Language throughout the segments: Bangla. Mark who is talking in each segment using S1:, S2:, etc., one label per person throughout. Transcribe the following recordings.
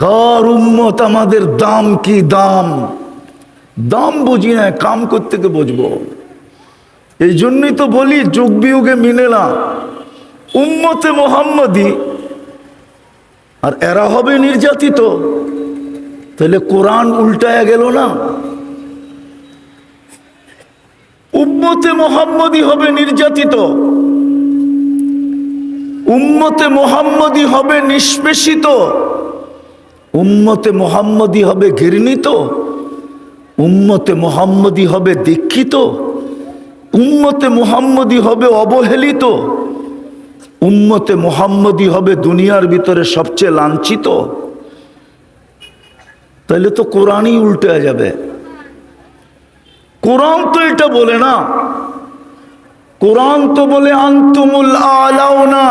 S1: কার উম্মত আমাদের দাম কি দাম? দাম বুঝি না, কাম করতে বুঝব। এই জন্যই তো বলি, যুগ বিয়োগে মিলে না। উম্মতে মোহাম্মদী আর এরা হবে নির্যাতিত। তাহলে কোরআন উল্টায়া গেল না? উম্মতে মোহাম্মদী হবে নির্যাতিত। উম্মতে মোহাম্মদী হবে নিষ্পেষিত। উম্মতে মোহাম্মদী হবে ঘৃণিত, উম্মতে মোহাম্মদী হবে দীক্ষিত, উম্মতে মোহাম্মদী হবে অবহেলিত, উম্মতে মোহাম্মদী হবে দুনিয়ার ভিতরে সবচেয়ে লাঞ্ছিত। তাহলে তো কোরআনই উল্টে যাবে। কোরআন তো এটা বলে না। কোরআন তো বলে, আন্তুমুল আলাও না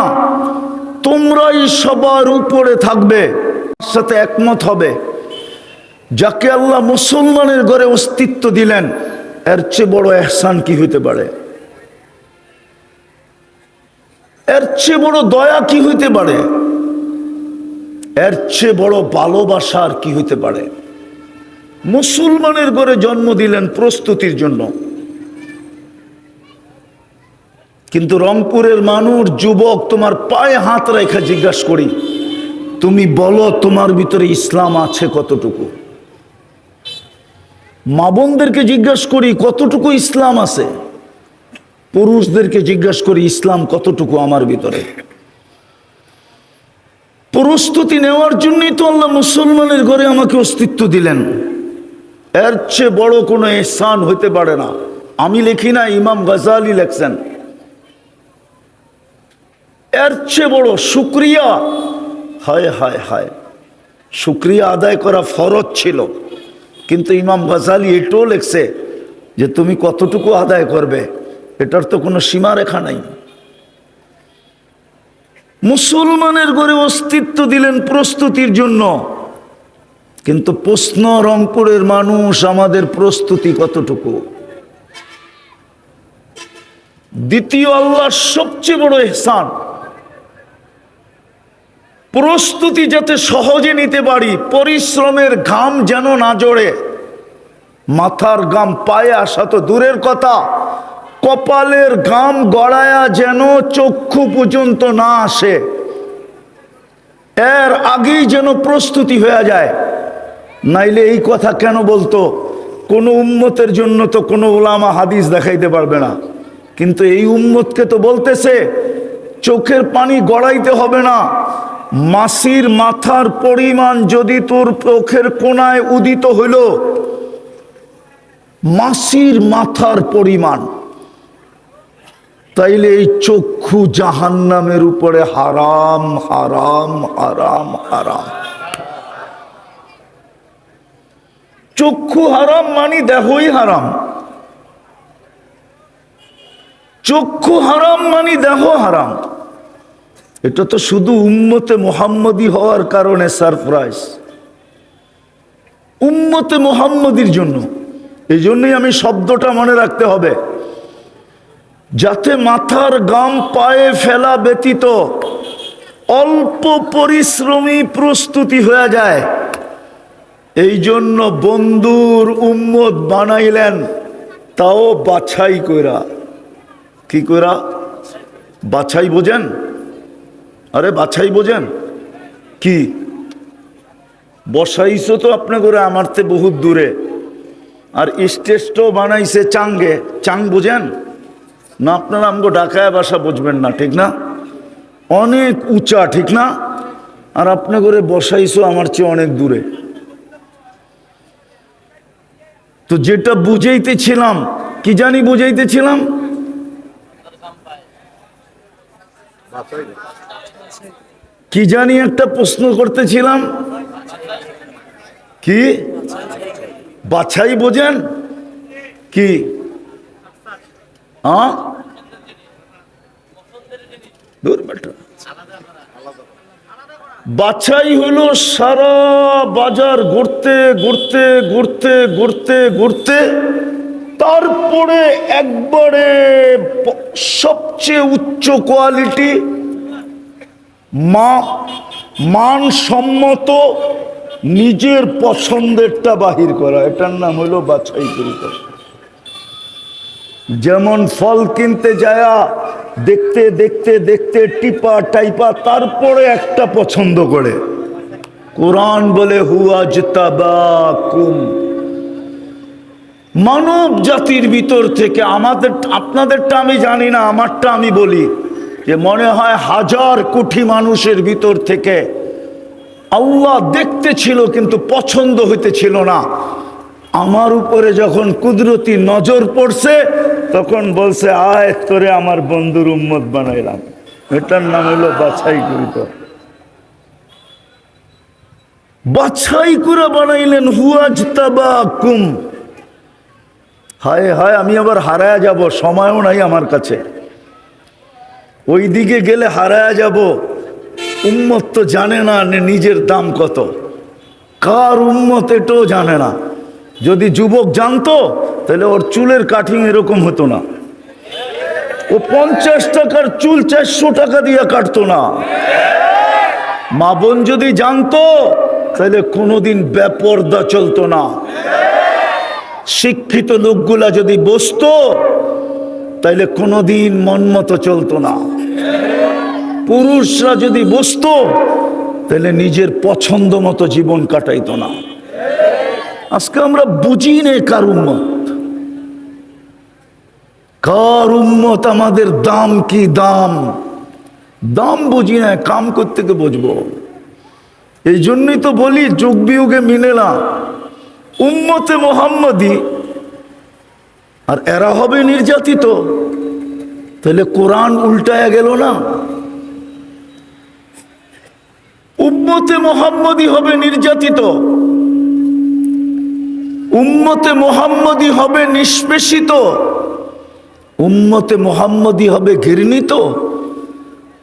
S1: তোমরাই সবার উপরে থাকবে। সাথে একমত হবে। যাকে আল্লাহ মুসলমানের ঘরে অস্তিত্ব দিলেন, এর চেয়ে বড় এহসান কি হইতে পারে? এর চেয়ে বড় দয়া কি হইতে পারে? এর চেয়ে বড় ভালোবাসা আর কি হইতে পারে? মুসলমানের ঘরে জন্ম দিলেন প্রস্তুতির জন্য। কিন্তু রংপুরের মানুষ, যুবক, তোমার পায়ে হাত রেখা জিজ্ঞাসা করি তুমি বলো তোমার ভিতরে ইসলাম আছে কতটুকু? মা বোনদেরকে জিজ্ঞাসা করি, কতটুকু ইসলাম আছে? পুরুষদেরকে জিজ্ঞাসা করি, ইসলাম কতটুকু আমার ভিতরে? প্রস্তুতি নেওয়ার জন্যই তো আল্লাহ মুসলমানের ঘরে আমাকে অস্তিত্ব দিলেন। এর চেয়ে বড় কোনো এহসান হইতে পারে না। আমি লিখি না, ইমাম গজালি লেখছেন। এর চেয়ে বড় শুক্রিয়া হায় হায় হায়। শুক্রিয়া আদায় করা ফরজ ছিল। কিন্তু ইমাম গজালি এটাও লেখছে যে তুমি কতটুকু আদায় করবে, এটার তো কোনো সীমারেখা নাই। মুসলমানের ঘরে অস্তিত্ব দিলেন প্রস্তুতির জন্য। কিন্তু প্রশ্ন, রংপুরের মানুষ আমাদের প্রস্তুতি কতটুকু? দ্বিতীয় আল্লাহর সবচেয়ে বড় এহসান। প্রস্তুতি যাতে সহজে নিতে পারি, পরিশ্রমের ঘাম যেন না জড়ে। মাথার গাম পায়ে আসা তো দূরের কথা, কপালের ঘাম গড়ায়া যেন চক্ষু পর্যন্ত না আসে। এর আগেই যেন প্রস্তুতি হয়ে যায়। নাইলে এই কথা কেন বলতো? কোনো উম্মতের জন্য তো কোনো ওলামা হাদিস দেখাইতে পারবে না। কিন্তু এই উম্মতকে তো বলতেছে, চোখের পানি গড়াইতে হবে না। মাসির মাথার পরিমাণ যদি তোর চোখের কোনায় উদিত হইল, মাসির মাথার পরিমাণ, তাইলে এই চক্ষু জাহান্নামের উপরে হারাম হারাম হারাম হারাম। চক্ষু হারাম মানি দেহই হারাম। চক্ষু হারাম মানি দেহ হারাম। এটা তো শুধু উম্মতে মোহাম্মদী হওয়ার কারণে সারপ্রাইজ উম্মতে মোহাম্মদির জন্য। এই জন্যই আমি শব্দটা মনে রাখতে হবে। যাতে মাথার গাম পায়ে ফেলা ব্যতীত অল্প পরিশ্রমী প্রস্তুতি হয়ে যায়। এই জন্য বন্ধুর উম্মত বানাইলেন, তাও বাছাই কইরা। কি কইরা? বাছাই বোঝেন? আরে বাছাই বোঝেন? কি? বসাইছো তো আপনি করে আমার তে বহুত দূরে। আর স্টেজটাও বানাইছে চাঙ্গে। চাং বোঝেন? না, আপনারা আমাকে ডাকায় বাসা বুঝবেন না, ঠিক না? অনেক উঁচা, ঠিক না? আর আপনি করে বসাইছো আমার চেয়ে অনেক দূরে। তো যেটা বুঝাইতেছিলাম, কি জানি বুঝাইতেছিলাম? কি জানি একটা প্রশ্ন করতেছিলাম। কি? বাছাই বোঝেন? কি? বাছাই হলো সারা বাজার ঘুরতে ঘুরতে ঘুরতে ঘুরতে ঘুরতে, তারপরে একবারে সবচেয়ে উচ্চ কোয়ালিটি মা, মানসম্মত নিজের পছন্দেরটা বাহির করা। এটার নাম হলো বাছাই করা। যেমন ফল কিনতে যায়া দেখতে দেখতে দেখতে টিপা, টাইপা, তারপরে একটা পছন্দ করে। কোরআন বলে, হুয়া কুম মানব জাতির ভিতর থেকে আমাদের, আপনাদেরটা আমি জানি না, আমারটা আমি বলি। যে মনে হয় হাজার কোটি মানুষের ভিতর থেকে আল্লাহ দেখতে ছিল কিন্তু পছন্দ হইতেছিল না। আমার উপরে যখন কুদরতি নজর পড়ছে, তখন বলছে, আয় তোরে আমার বন্ধুর উম্মত বানাইলাম। এটার নাম হলো বাছাই করিত বাছাই করে বানাইলেন হুয়াজ কুম হায় হায়, আমি আবার হারায় যাব, সময়ও নাই আমার কাছে। ওই দিকে গেলে হারায়া যাব। উম্মত তো জানে না নিজের দাম কত। কার উম্মত এটাও জানে না। যদি যুবক জানতো, তাহলে ওর চুলের কাটিং এরকম হতো না। ও পঞ্চাশ টাকার চুল চারশো টাকা দিয়ে কাটতো না। মা বোন যদি জানতো, তাহলে কোনোদিন বেপর্দা চলতো না। শিক্ষিত লোকগুলা যদি বসতো তাইলে কোনোদিন মন মতো চলতো না। পুরুষরা যদি বসতো তাহলে নিজের পছন্দ মতো জীবন কাটাইতো না। আজকে আমরা বুঝি নে কার উম্মত। কার উম্মত, আমাদের দাম কি দাম? দাম বুঝি না, কাম করতে বুঝব। এই জন্যই তো বলি, যোগ বিয়োগে মিলে না। উম্মতে মোহাম্মদী আর এরা হবে নির্যাতিত। তাহলে কোরআন উল্টায়া গেল না? উম্মতে মোহাম্মদী হবে নির্যাতিত। উম্মতে মোহাম্মদী হবে নিষ্পেষিত। উম্মতে মোহাম্মদী হবে ঘৃণিত।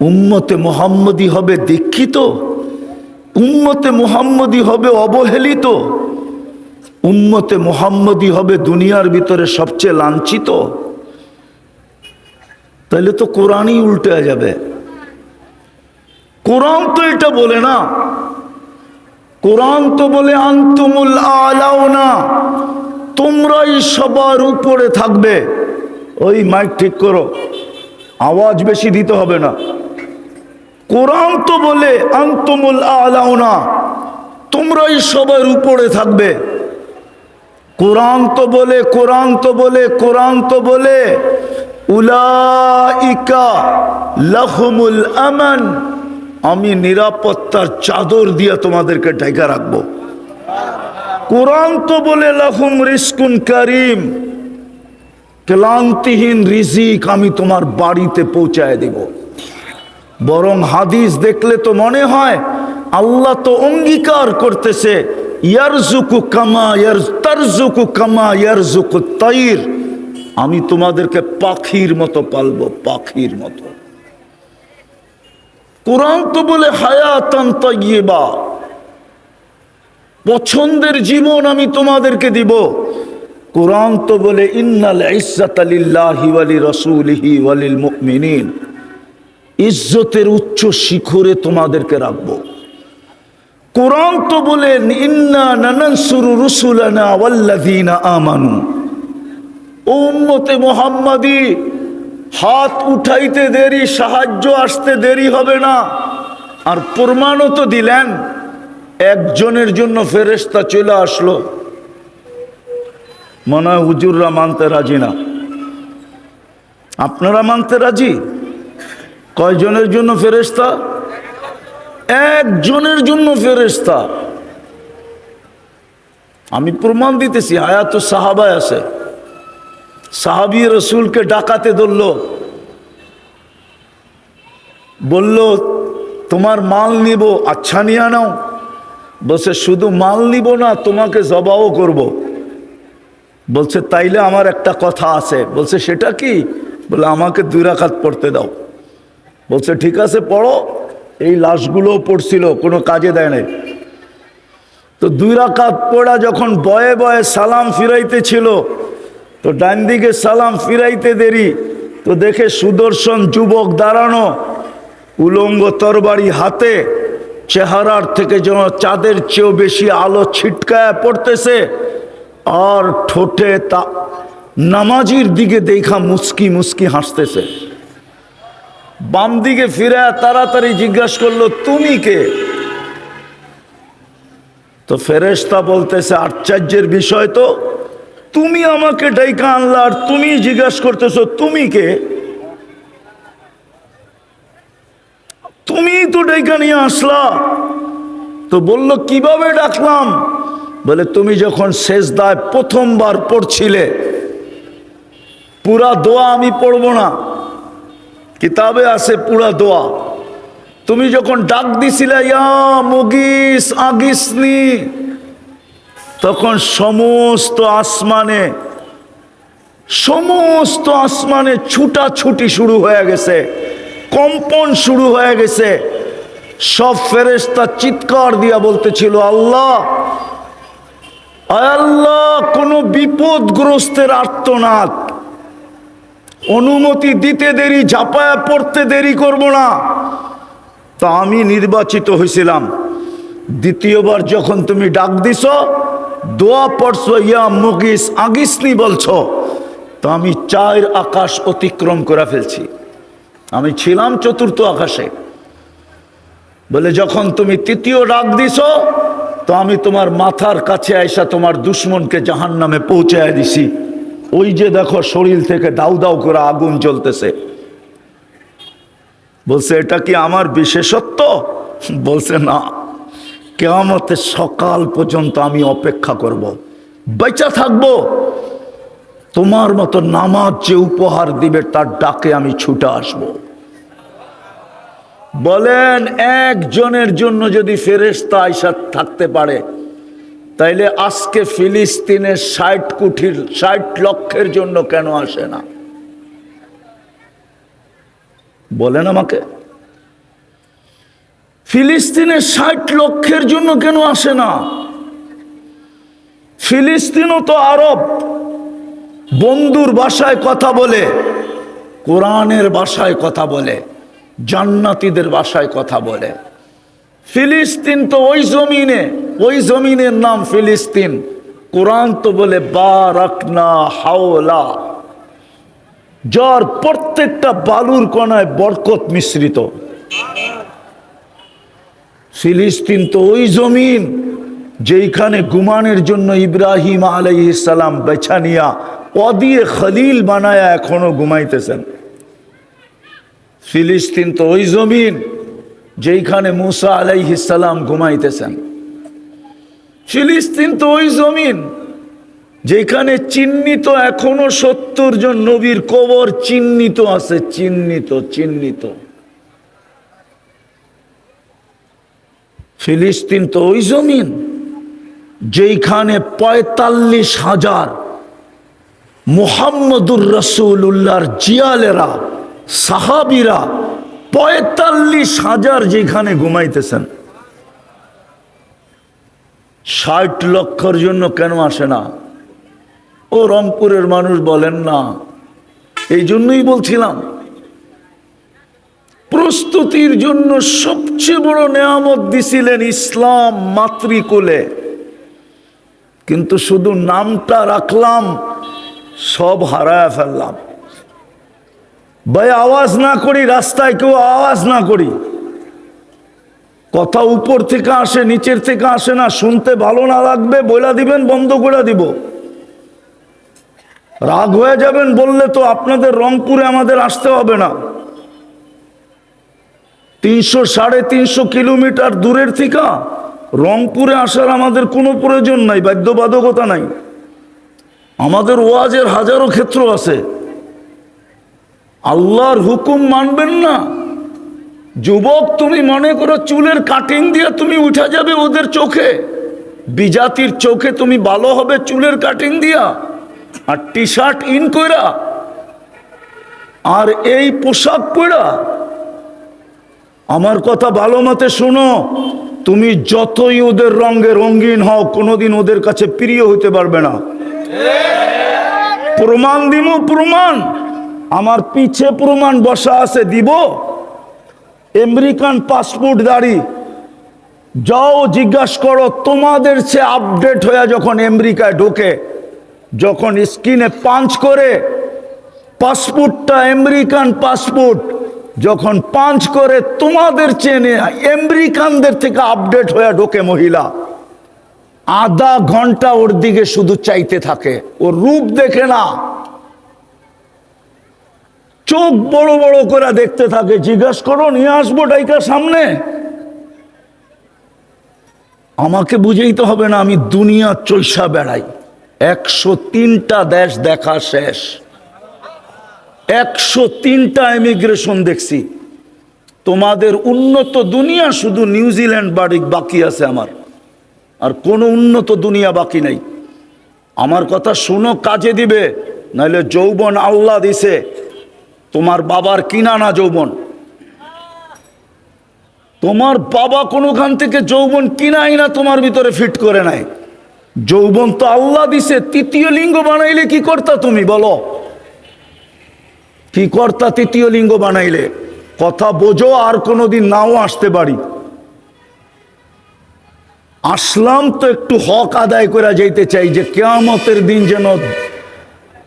S1: উম্মতে মোহাম্মদী হবে দীক্ষিত। উম্মতে মোহাম্মদী হবে অবহেলিত। উম্মতে মোহাম্মদী হবে দুনিয়ার ভিতরে সবচেয়ে লাঞ্ছিত। তাহলে তো কোরআনই উল্টে যাবে। কোরআন তো এটা বলে না। কোরআন তো বলে, আন্তুমুল আলাও না তোমরাই সবার উপরে থাকবে। ওই মাইক ঠিক করো, আওয়াজ বেশি দিতে হবে না। কোরআন তো বলে, আন্তুমুল আলাও না তোমরাই সবার উপরে থাকবে। কোরআন তো বলে, কোরআন তো বলে, কোরআন তো বলে। উলাইকা লাহুমুল আমান। আমি নিরাপত্তার চাদর দিয়ে তোমাদেরকে ঢেকে রাখব। কোরআন তো বলে, লাহুম রিস্কুন করিম। ক্লান্তিহীন রিজিক আমি তোমার বাড়িতে পৌঁছায় দিব। বরং হাদিস দেখলে তো মনে হয়, আল্লাহ তো অঙ্গীকার করতেছে ইয়ারজুকু কামা কামা ইয়ারজুকু তাইর। আমি তোমাদেরকে পাখির মতো পালবো, পাখির মতো। কোরআন তো বলে হায়াতান তাইয়্যিবা। পছন্দের জীবন আমি তোমাদেরকে দিব। কোরআন তো বলে ইন্নাল ইজ্জাত লিল্লাহি ওয়ালি রাসূলিহি ওয়ালিল মুমিনিন। ইজ্জতের উচ্চ শিখরে তোমাদেরকে রাখব। কোরআন তো বলেন, ইন্না নানানসুরু আমানু। উম্মতে মুহাম্মাদি, হাত উঠাইতে দেরি, সাহায্য আসতে দেরি হবে না। আর প্রমাণও তো দিলেন, একজনের জন্য ফেরেশতা চলে আসলো। মনে হয় হুজুররা মানতে রাজি না। আপনারা মানতে রাজি? কয়জনের জন্য ফেরেশতা? একজনের জন্য ফেরেশতা। আমি প্রমাণ দিতেছি হায়াত সাহাবায় আছে। সাহাবি রসুলকে ডাকাতে ধরল। বলল, তোমার মাল নিব আচ্ছা নিয়ে আনাও। বলছে, শুধু মাল নিব না, তোমাকে জবাও করব। বলছে, তাইলে আমার একটা কথা আছে। বলছে, সেটা কি? বলে আমাকে দুই রাখাত পড়তে দাও। বলছে, ঠিক আছে, পড়ো। এই লাশগুলোও পড়ছিল, কোনো কাজে দেয় নাই। তো দুই রাকাত পড়া যখন বয়ে বয়ে সালাম ফিরাইতেছিল, তো ডান দিকে সালাম ফিরাইতে দেরি, তো দেখে সুদর্শন যুবক দাঁড়ানো, উলঙ্গ তরবারি হাতে, চেহারার থেকে যেন চাঁদের চেয়েও বেশি আলো ছিটকায় পড়তেছে, আর ঠোঁটে তা নামাজির দিকে দেখা মুস্কি মুস্কি হাসতেছে। বাম দিকে ফিরে তাড়াতাড়ি জিজ্ঞাসা করল, তুমি কে? তো ফেরেশতা বলতেছে, আশ্চর্যের বিষয় তো, তুমি আমাকে ডাইকা আনলা আর তুমি জিজ্ঞাসা করতেছো, তুমি কে? তুমি তো ডাইকা নিয়ে আসলা। তো বলল, কীভাবে ডাকলাম? বলে, তুমি যখন শেষ দায় প্রথমবার পড়ছিলে, পুরা দোয়া আমি পড়ব না। কিতাবে আছে পুরা দোয়া। তুমি যখন ডাক দিছিলে, ইয়া মুগিস, আগিসনি, তখন সমস্ত আসমানে সমস্ত আসমানে ছুটাছুটি শুরু হয়ে গেছে, কম্পন শুরু হয়ে গেছে। সব ফেরেশতা চিৎকার দিয়া বলতেছিল, আল্লাহ আল্লাহ, কোনো বিপদগ্রস্তের আর্তনাদ অনুমতি দিতে দেরি ঝাঁপায়া পড়তে দেরি করব না। তা আমি নির্বাচিত হয়েছিলাম দ্বিতীয়বার যখন তুমি ডাক দিছ, দোয়া পড়ছো, ইয়া মুগিস আগিসনি বলছ, তো আমি চার আকাশ অতিক্রম করে ফেলছি। আমি ছিলাম চতুর্থ আকাশে। বলে যখন তুমি তৃতীয় ডাক দিছ, তো আমি তোমার মাথার কাছে আইসা তোমার দুশ্মনকে জাহান নামে পৌঁছায় দিছি। ওই যে দেখো শরীর থেকে দাউ দাউ করে আগুন জ্বলতেছে বলছে, এটা কি আমার বিশেষত্ব বলছে, না কেয়ামতের সকাল পর্যন্ত আমি অপেক্ষা করব। বেচা থাকব তোমার মতো নামাজ যে উপহার দিবে, তার ডাকে আমি ছুটে আসব। বলেন, একজনের জন্য যদি ফেরেস্তা আইসা থাকতে পারে তাইলে আজকে ফিলিস্তিনের ষাট কুঠির ষাট লক্ষের জন্য কেন আসে না? বলেন আমাকে। ফিলিস্তিনের ষাট লক্ষের জন্য কেন আসে না? ফিলিস্তিনও তো আরব। বন্ধুর ভাষায় কথা বলে, কোরআনের ভাষায় কথা বলে, জান্নাতীদের ভাষায় কথা বলে। ফিলিস্তিন তো ওই জমিনে, ওই জমিনের নাম ফিলিস্তিন। কোরআন তো বলে, বারাকনা হাওলা। যার প্রত্যেকটা বালুর কণায় বরকত মিশ্রিত। ফিলিস্তিন তো ওই জমিন যেইখানে গুমানের জন্য ইব্রাহিম আলাইসালাম বেছা নিয়া অদিয়ে খলিল বানায়া এখনও ঘুমাইতেছেন। ফিলিস্তিন তো ওই জমিন যেইখানে মুসা আলাইহিসালাম ঘুমাইতেছেন। ফিলিস্তিন তো ওই জমিন, যেখানে চিহ্নিত এখনও সত্তর জন নবীর কবর চিহ্নিত আছে, চিহ্নিত চিহ্নিত। ফিলিস্তিন তো ওই জমিন, যেইখানে পঁয়তাল্লিশ হাজার মুহাম্মদুর রসুল্লাহর জিয়ালেরা, সাহাবিরা পঁয়তাল্লিশ হাজার যেখানে ঘুমাইতেছেন। ষাট লক্ষর জন্য কেন আসে না? ও রংপুরের মানুষ বলেন না। এই জন্যই বলছিলাম। প্রস্তুতির জন্য সবচেয়ে বড় নেয়ামত দিছিলেন ইসলাম মাতৃকুলে। কিন্তু শুধু নামটা রাখলাম, সব হারায় ফেললাম। ভাই, আওয়াজ না করি, রাস্তায় কেউ আওয়াজ না করি। কথা উপর থেকে আসে, নিচের থেকে আসে না, শুনতে ভালো না লাগবে, বইলা দিবেন, বন্ধ করে দিব। রাগ হয়ে যাবেন বললে তো আপনাদের রংপুরে আমাদের আসতে হবে না। তিনশো সাড়ে তিনশো কিলোমিটার দূরের থেকে রংপুরে আসার আমাদের কোনো প্রয়োজন নাই, বাধ্যবাধকতা নাই। আমাদের ওয়াজের হাজারো ক্ষেত্র আছে। আল্লাহর হুকুম মানবেন না। যুবক, তুমি মনে করো চুলের কাটিং দিয়ে তুমি উঠে যাবে ওদের চোখে। বিজাতির চোখে তুমি ভালো হবে চুলের কাটিং দিয়া। আর টি শার্ট ইন কইরা। আর এই পোশাক পরা আমার কথা ভালো মতে শোনো, তুমি যতই ওদের রঙে রঙিন হও, কোনোদিন ওদের কাছে প্রিয় হইতে পারবে না। প্রমাণ দিব প্রমাণ। আমার পিছে প্রমাণ বসা আছে, দিব? আমেরিকান পাসপোর্ট দাঁড়ি। যাও, জিজ্ঞাসা করো, তোমাদের সে আপডেট হয়ে যখন আমেরিকায় ঢোকে, যখন স্ক্রিনে পাঞ্চ করে, পাসপোর্টটা আমেরিকান পাসপোর্ট, যখন পাঞ্চ করে, তোমাদের চেনে আমেরিকানদের থেকে আপডেট হয়ে ঢোকে মহিলা। আধা ঘণ্টা ওর দিকে শুধু চাইতে থাকে, ওর রূপ দেখে না। চোখ বড় বড় করে দেখতে থাকে, জিজ্ঞাসা করো, নিয়ে আসব ডাইকা সামনে। আমাকে বুঝেইতে হবে না, আমি দুনিয়া চৈসা বেড়াই। একশো তিনটা দেশ দেখা শেষ। একশো তিনটা ইমিগ্রেশন দেখছি। তোমাদের উন্নত দুনিয়া শুধু নিউজিল্যান্ড বাড়ি বাকি আছে আমার। আর কোনো উন্নত দুনিয়া বাকি নাই। আমার কথা শুনো, কাজে দিবে, নাহলে যৌবন আল্লাহ দিছে। তোমার বাবার কিনা না যৌবন? তোমার বাবা কোনোখান থেকে যৌবন কিনাই না, তোমার ভিতরে ফিট করে নাই যৌবন তো আল্লাহ দিছে, তৃতীয় লিঙ্গ বানাইলে কি করতা তুমি বলো? কি কর্তা তৃতীয় লিঙ্গ বানাইলে? কথা বোঝো, আর কোনোদিন নাও আসতে পারি। আসলাম তো একটু হক আদায় করা যাইতে চাই যে কেয়ামতের দিন যেন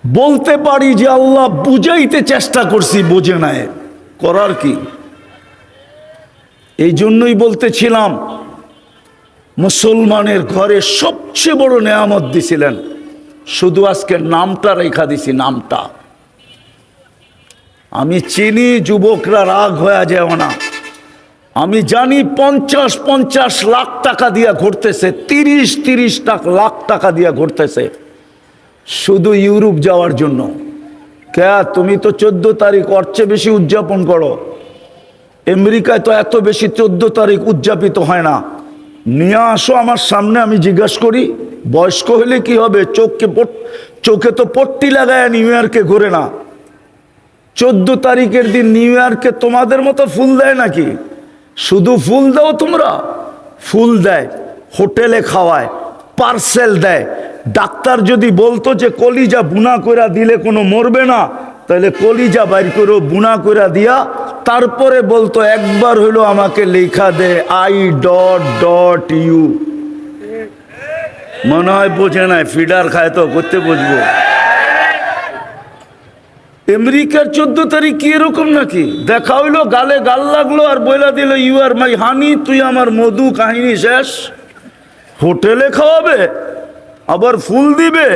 S1: বলতে পারি যে আল্লাহ বুঝাইতে চেষ্টা করছি, বোঝে নাই। করার কি? এই জন্যই বলতেছিলাম, মুসলমানের ঘরে সবচেয়ে বড় নেয়ামত দিছিলেন, শুধু আজকে নামটা রেখা দিছি, নামটা। আমি চিনি, যুবকরা রাগ হয়ে যায় না। আমি জানি পঞ্চাশ পঞ্চাশ লাখ টাকা দিয়া ঘুরতেছে, তিরিশ তিরিশ লাখ টাকা দিয়া ঘুরতেছে। শুধু ইউরোপ যাওয়ার জন্য। কে তুমি তো চোদ্দ তারিখ ওর বেশি উদযাপন করো। আমেরিকায় তো এত বেশি চোদ্দ তারিখ উদযাপিত হয় না। নিয়ে আসো আমার সামনে, আমি জিজ্ঞাসা করি, বয়স্ক হলে কি হবে? চোখকে চোখে তো পট্টি লাগায় নিউ ইয়র্কে ঘুরে না। চোদ্দ তারিখের দিন নিউ ইয়র্কে তোমাদের মতো ফুল দেয় নাকি? শুধু ফুল দাও তোমরা। ফুল দেয়, হোটেলে খাওয়ায়। পার্সেল দেয়। ডাক্তার যদি বলতো যে, কলিজা বুনা কইরা দিলে কোনো মরবে না, তাহলে কলিজা বাইর করে বুনা কইরা দিয়া, তারপরে বলতো, একবার হইল আমাকে লেখা দে, আই ডট ডট ইউ। মনে হয় বোঝে নাই, ফিডার খায় তো, করতে বুঝব আমেরিকার চোদ্দ তারিখ কি এরকম নাকি? দেখা হইল, গালে গাল লাগল আর বইলা দিল ইউ আর মাই হানি তুই আমার মধু কাহিনী শেষ। হোটেলে খাওয়াবে আবার ফুল দিবে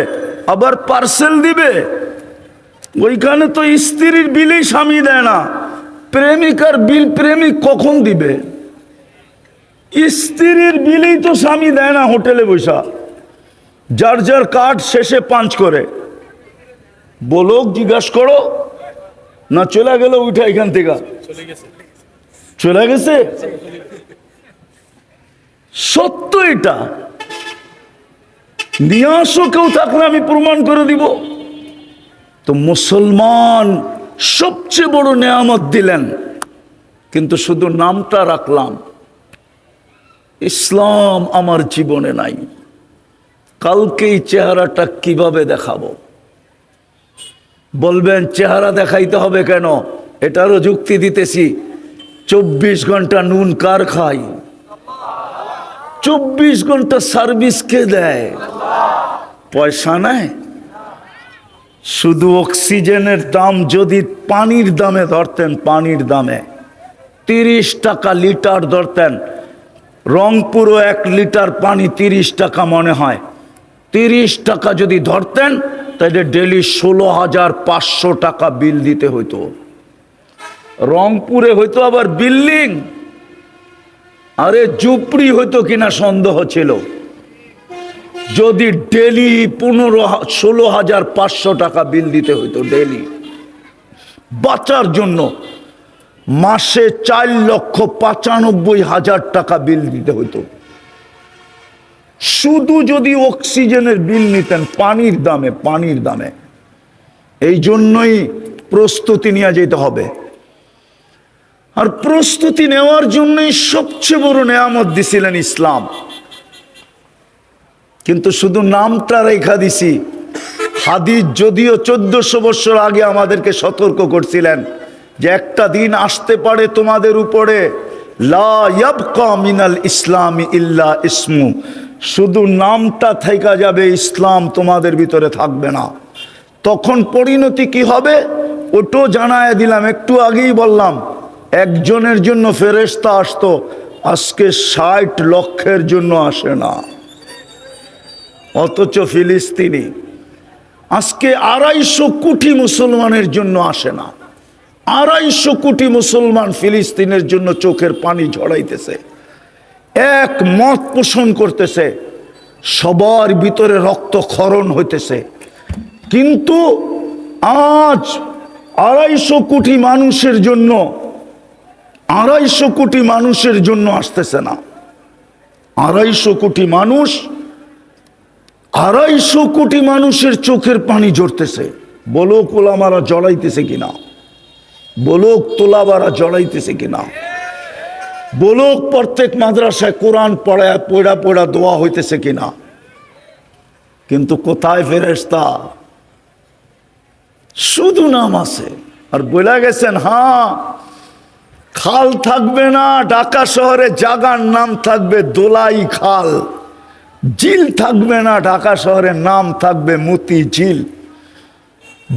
S1: আবার পার্সেল দিবে। ওইখানে তো স্ত্রীর বিলই স্বামী দেয় না। প্রেমিকার বিল প্রেমিক কখন দিবে? স্ত্রীর বিলেই তো স্বামী দেয় না হোটেলে বৈশা যার যার কার্ড শেষে পাঞ্চ করে। বলোক জিজ্ঞাসা করো না চলে গেল উঠা এখান থেকে? চলে গেছে? সত্য এটা নিয়ে আসো কেউ থাকলে আমি প্রমাণ করে দিব। তো মুসলমান সবচেয়ে বড় নেয়ামত দিলেন, কিন্তু শুধু নামটা রাখলাম। ইসলাম আমার জীবনে নাই। কালকে এই চেহারাটা কীভাবে দেখাবো? বলবেন, চেহারা দেখাইতে হবে কেন? এটারও যুক্তি দিতেছি, চব্বিশ ঘণ্টা নুন কার খাই চব্বিশ ঘণ্টা সার্ভিস কে দেয়? পয়সা নেয় শুধু অক্সিজেনের দাম, যদি পানির দামে ধরতেন, পানির দামে। তিরিশ টাকা লিটার ধরতেন। রংপুরও এক লিটার পানি তিরিশ টাকা মনে হয়। তিরিশ টাকা যদি ধরতেন, তাহলে ডেলি ষোলো হাজার পাঁচশো টাকা বিল দিতে হইতো। রংপুরে হইতো আবার বিল্ডিং। আরে জুপড়ি হইতো কিনা সন্দেহ ছিল। যদি ডেলি পনেরো ষোলো হাজার পাঁচশো টাকা বিল দিতে হইতো ডেলি। বাঁচার জন্য মাসে চার লক্ষ পঁচানব্বই হাজার টাকা বিল দিতে হইতো। শুধু যদি অক্সিজেনের বিল নিতেন পানির দামে পানির দামে। এই জন্যই প্রস্তুতি নিয়ে যেতে হবে। আর প্রস্তুতি নেওয়ার জন্যই সবচেয়ে বড় নেয়ামত দিছিলেন ইসলাম। কিন্তু শুধু নামটা রেখা দিছি। হাদিস যদিও চোদ্দশো বছর আগে আমাদেরকে সতর্ক করছিলেন যে একটা দিন আসতে পারে তোমাদের উপরে। লা ইয়াবকা মিনাল ইসলামি ইল্লা ইসমু। শুধু নামটা থেকে যাবে, ইসলাম তোমাদের ভিতরে থাকবে না। তখন পরিণতি কি হবে? ওটো জানায় দিলাম, একটু আগেই বললাম। একজনের জন্য ফেরেস্তা আসতো, আজকে ষাট লক্ষের জন্য আসে না। অথচ ফিলিস্তিনি আজকে আড়াইশো কোটি মুসলমানের জন্য আসে না। আড়াইশো কোটি মুসলমান ফিলিস্তিনের জন্য চোখের পানি ঝড়াইতেছে এক মত পোষণ করতেছে, সবার ভিতরে রক্তক্ষরণ হইতেছে। কিন্তু আজ আড়াইশো কোটি মানুষের জন্য আড়াইশো কোটি মানুষের জন্য আসতেছে না। আড়াইশো কোটি মানুষ, আড়াইশো কোটি মানুষের চোখের পানি ঝরতেছে। বলো কোলামারা জড়াইতেছে কিনা? বলোক তোলাবারা জড়াইতেছে কিনা? বলোক প্রত্যেক মাদ্রাসায় কোরআন পড়ায়, পড়া পড়া, দোয়া হইতেছে কিনা? কিন্তু কোথায় ফেরেস্তা শুধু নাম আছে। আর বলে গেছেন হ্যাঁ খাল থাকবে না, ঢাকা শহরে জাগার নাম থাকবে দোলাই খাল। ঝিল থাকবে না, ঢাকা শহরের নাম থাকবে মতি ঝিল।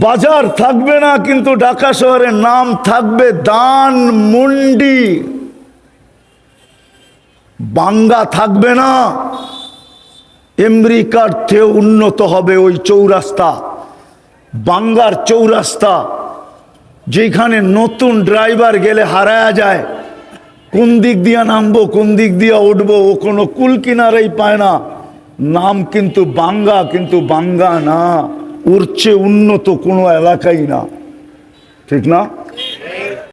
S1: বাজার থাকবে না, কিন্তু ঢাকা শহরের নাম থাকবে দান মুন্ডি। বাঙ্গা থাকবে না, আমেরিকার চেয়ে উন্নত হবে ওই চৌরাস্তা। বাঙ্গার চৌরাস্তা যেখানে নতুন ড্রাইভার গেলে হারায়া যায়, কোন দিক দিয়া নামবো, কোন দিক দিয়া উঠবো, ও কোনো কুল কিনারেই পায় না। নাম কিন্তু বাঙ্গা কিন্তু বাঙ্গা না, উড়ছে উন্নত কোনো এলাকাই না। ঠিক না?